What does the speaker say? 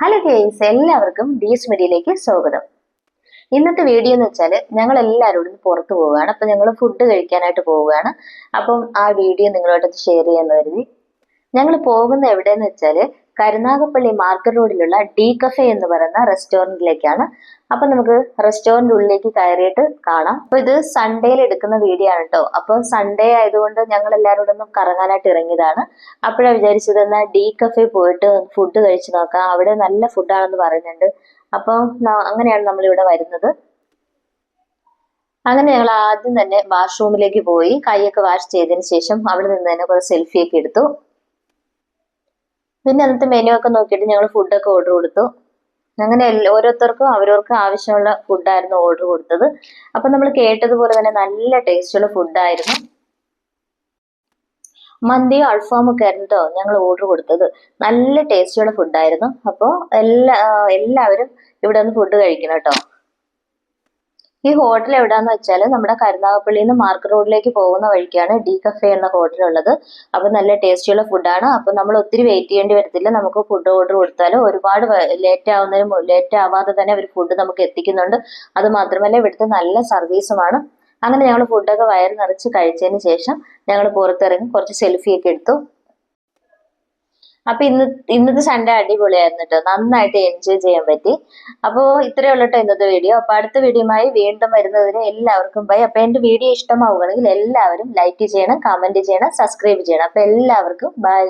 Hello guys എല്ലാവർക്കും ഡീസ് മീഡിയയിലേക്ക് സ്വാഗതം. ഇന്നത്തെ വീഡിയോ എന്ന് വെച്ചാൽ ഞങ്ങൾ എല്ലാവരോടും പുറത്തു പോവുകയാണ്. അപ്പം ഞങ്ങൾ ഫുഡ് കഴിക്കാനായിട്ട് പോവുകയാണ്. അപ്പം ആ വീഡിയോ നിങ്ങളോട് ഷെയർ ചെയ്യാമെന്ന് കരുതി. ഞങ്ങൾ പോകുന്ന എവിടെയെന്ന് വെച്ചാൽ കരുനാഗപ്പള്ളി മാർക്കറ്റ് റോഡിലുള്ള ഡി കഫേ എന്ന് പറയുന്ന റെസ്റ്റോറന്റിലേക്കാണ് അപ്പൊ നമുക്ക് റെസ്റ്റോറന്റ് ഉള്ളിലേക്ക് കയറിയിട്ട് കാണാം. അപ്പൊ ഇത് സൺഡേയിൽ എടുക്കുന്ന വീഡിയോ ആണ് കേട്ടോ അപ്പൊ സൺഡേ ആയതുകൊണ്ട് ഞങ്ങൾ എല്ലാവരോടും ഒന്ന് കറങ്ങാനായിട്ട് ഇറങ്ങിയതാണ്. അപ്പോഴാണ് വിചാരിച്ചത് എന്നാൽ ഡി കഫേ പോയിട്ട് ഫുഡ് കഴിച്ചു നോക്കാം. അവിടെ നല്ല ഫുഡാണെന്ന് പറയുന്നുണ്ട്. അപ്പം അങ്ങനെയാണ് നമ്മളിവിടെ വരുന്നത്. അങ്ങനെ ഞങ്ങൾ ആദ്യം തന്നെ വാഷ്റൂമിലേക്ക് പോയി. കൈയൊക്കെ വാഷ് ചെയ്തതിന് ശേഷം അവിടെ നിന്ന് തന്നെ കുറെ സെൽഫിയൊക്കെ എടുത്തു. പിന്നെ അന്നത്തെ മെനു ഒക്കെ നോക്കിയിട്ട് ഞങ്ങൾ ഫുഡൊക്കെ ഓർഡർ കൊടുത്തു. അങ്ങനെ ഓരോരുത്തർക്കും അവരവർക്ക് ആവശ്യമുള്ള ഫുഡായിരുന്നു ഓർഡർ കൊടുത്തത്. അപ്പൊ നമ്മൾ കേട്ടതുപോലെ തന്നെ നല്ല ടേസ്റ്റുള്ള ഫുഡായിരുന്നു മന്തിയും അൽഫാമും ഒക്കെ ആയിരുന്നു കേട്ടോ ഞങ്ങൾ ഓർഡർ കൊടുത്തത്. നല്ല ടേസ്റ്റുള്ള ഫുഡായിരുന്നു അപ്പോൾ എല്ലാ എല്ലാവരും ഇവിടെ നിന്ന് ഫുഡ് കഴിക്കണം കേട്ടോ ഈ ഹോട്ടൽ എവിടെയാന്ന് വെച്ചാൽ നമ്മുടെ കരുനാഗപ്പള്ളിയിൽ നിന്ന് മാർക്കറ്റ് റോഡിലേക്ക് പോകുന്ന വഴിക്കാണ് ഡി കഫേ എന്ന ഹോട്ടൽ ഉള്ളത്. അപ്പൊ നല്ല ടേസ്റ്റിയുള്ള ഫുഡാണ് അപ്പൊ നമ്മൾ ഒത്തിരി വെയിറ്റ് ചെയ്യേണ്ടി വരത്തില്ല. നമുക്ക് ഫുഡ് ഓർഡർ കൊടുത്താൽ ഒരുപാട് ലേറ്റ് ആവുന്നതിന് ലേറ്റ് ആവാതെ തന്നെ അവർ ഫുഡ് നമുക്ക് എത്തിക്കുന്നുണ്ട്. അത് മാത്രമല്ല ഇവിടുത്തെ നല്ല സർവീസുമാണ് അങ്ങനെ ഞങ്ങൾ ഫുഡൊക്കെ വയറ് നിറച്ച് കഴിച്ചതിന് ശേഷം ഞങ്ങൾ പുറത്തിറങ്ങി കുറച്ച് സെൽഫി ഒക്കെ എടുത്തു. അപ്പൊ ഇന്ന് ഇന്നത്തെ സൺഡേ അടിപൊളിയായിരുന്നു കേട്ടോ നന്നായിട്ട് എൻജോയ് ചെയ്യാൻ പറ്റി. അപ്പോൾ ഇത്രയേ ഉള്ളൂ കേട്ടോ ഇന്നത്തെ വീഡിയോ അപ്പൊ അടുത്ത വീഡിയോയുമായി വീണ്ടും വരുന്നതിന് എല്ലാവർക്കും ബൈ അപ്പൊ എന്റെ വീഡിയോ ഇഷ്ടമാവുകയാണെങ്കിൽ എല്ലാവരും ലൈക്ക് ചെയ്യണം കമന്റ് ചെയ്യണം സബ്സ്ക്രൈബ് ചെയ്യണം. അപ്പൊ എല്ലാവർക്കും ബൈ